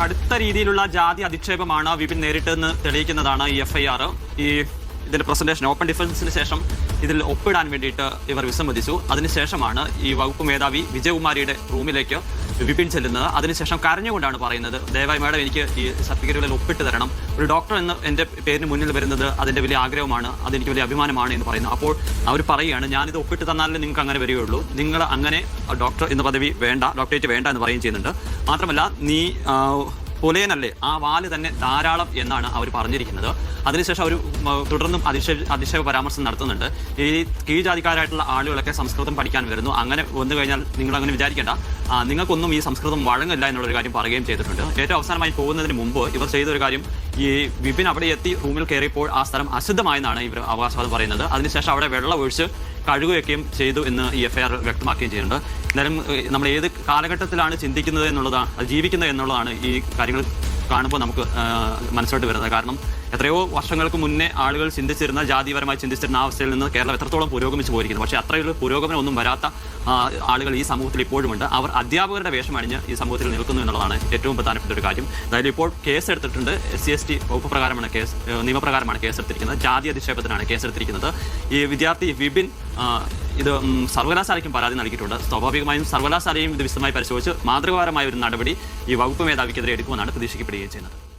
കടുത്ത രീതിയിലുള്ള ജാതി അധിക്ഷേപമാണ് വിപിൻ നേരിട്ടെന്ന് തെളിയിക്കുന്നതാണ് ഈ എഫ് ഐ ആർ ഈ ഇതിന്റെ പ്രസന്റേഷൻ ഓപ്പൺ ഡിഫൻസിന് ശേഷം ഇതിൽ ഒപ്പിടാൻ വേണ്ടിയിട്ട് ഇവർ വിസമ്മതിച്ചു. അതിനുശേഷമാണ് ഈ വകുപ്പ് മേധാവി വിജയകുമാരിയുടെ റൂമിലേക്ക് വിപിൻ ചെല്ലുന്നത്. അതിനുശേഷം കരഞ്ഞുകൊണ്ടാണ് പറയുന്നത് ദയവായി മാഡം എനിക്ക് ഈ സർട്ടിഫിക്കറ്റുകളിൽ ഒപ്പിട്ട് തരണം. ഒരു ഡോക്ടർ എന്ന് എന്റെ പേരിന് മുന്നിൽ വരുന്നത് അതിന്റെ വലിയ ആഗ്രഹമാണ് അതെനിക്ക് വലിയ അഭിമാനമാണ് എന്ന് പറയുന്നത് അപ്പോൾ അവർ പറയുകയാണ് ഞാനിത് ഒപ്പിട്ട് തന്നാലേ നിങ്ങൾക്ക് അങ്ങനെ വരികയുള്ളൂ. നിങ്ങൾ അങ്ങനെ ഡോക്ടർ എന്ന പദവി വേണ്ട ഡോക്ടറേറ്റ് വേണ്ട എന്ന് പറയുകയും ചെയ്യുന്നുണ്ട്. മാത്രമല്ല നീ പുലയനല്ലേ? ആ വാൽ തന്നെ ധാരാളം എന്നാണ് അവർ പറഞ്ഞിരിക്കുന്നത്. അതിനുശേഷം അവർ തുടർന്നും അതിശയ അതിശയ പരാമർശം നടത്തുന്നുണ്ട്. ഈ കീഴ്ജാതിക്കാരായിട്ടുള്ള ആളുകളൊക്കെ സംസ്കൃതം പഠിക്കാൻ വരുന്നു. അങ്ങനെ വന്നു കഴിഞ്ഞാൽ നിങ്ങൾ അങ്ങനെ വിചാരിക്കേണ്ട നിങ്ങൾക്കൊന്നും ഈ സംസ്കൃതം വഴങ്ങില്ല എന്നുള്ളൊരു കാര്യം പറയുകയും ചെയ്തിട്ടുണ്ട്. ഏറ്റവും അവസാനമായി പോകുന്നതിന് മുമ്പ് ഇവർ ചെയ്തൊരു കാര്യം ഈ വിപിൻ അവിടെ എത്തി റൂമിൽ കയറിയപ്പോൾ ആ സ്ഥലം അശുദ്ധമായെന്നാണ് ഇവർ അവകാശവാദം പറയുന്നത്. അതിനുശേഷം അവിടെ വെള്ളം ഒഴിച്ച് കഴുകുകയൊക്കെയും ചെയ്തു എന്ന് ഈ എഫ് ഐ ആർ വ്യക്തമാക്കുകയും ചെയ്യുന്നുണ്ട്. എന്നാലും നമ്മൾ ഏത് കാലഘട്ടത്തിലാണ് ചിന്തിക്കുന്നത് എന്നുള്ളതാണ് ജീവിക്കുന്നത് എന്നുള്ളതാണ് ഈ കാര്യങ്ങൾ കാണുമ്പോൾ നമുക്ക് മനസ്സിലോട്ട് വരുന്നത്. കാരണം എത്രയോ വർഷങ്ങൾക്ക് മുന്നേ ആളുകൾ ചിന്തിച്ചിരുന്ന ജാതിപരമായി ചിന്തിച്ചിരുന്ന അവസ്ഥയിൽ നിന്ന് കേരളം എത്രത്തോളം പുരോഗമിച്ചു പോയിരിക്കുന്നു. പക്ഷേ അത്രയുള്ള പുരോഗമനം ഒന്നും വരാത്ത ആളുകൾ ഈ സമൂഹത്തിൽ ഇപ്പോഴുമുണ്ട്. അവർ അധ്യാപകരുടെ വേഷം അണിഞ്ഞ് ഈ സമൂഹത്തിൽ നിൽക്കുന്നു എന്നുള്ളതാണ് ഏറ്റവും പ്രധാനപ്പെട്ട ഒരു കാര്യം. അതായത് ഇപ്പോൾ കേസ് എടുത്തിട്ടുണ്ട് എസ് സി എസ് ടി വകുപ്പ് പ്രകാരമാണ് കേസ് നിയമപ്രകാരമാണ് കേസ് എടുത്തിരിക്കുന്നത് ജാതി അധിക്ഷേപത്തിനാണ് കേസ് എടുത്തിരിക്കുന്നത് ഈ വിദ്യാർത്ഥി വിപിൻ ഇത് സർവകലാശാലയ്ക്കും പരാതി നൽകിയിട്ടുണ്ട്. സ്വാഭാവികമായും സർവകലാശാലയും ഇത് വിശദമായി പരിശോധിച്ച് മാതൃകാപരമായ ഒരു നടപടി ഈ വകുപ്പ് മേധാവിക്കെതിരെ എടുക്കുമെന്നാണ് പ്രതീക്ഷിക്കപ്പെടുകയും ചെയ്യുന്നത്.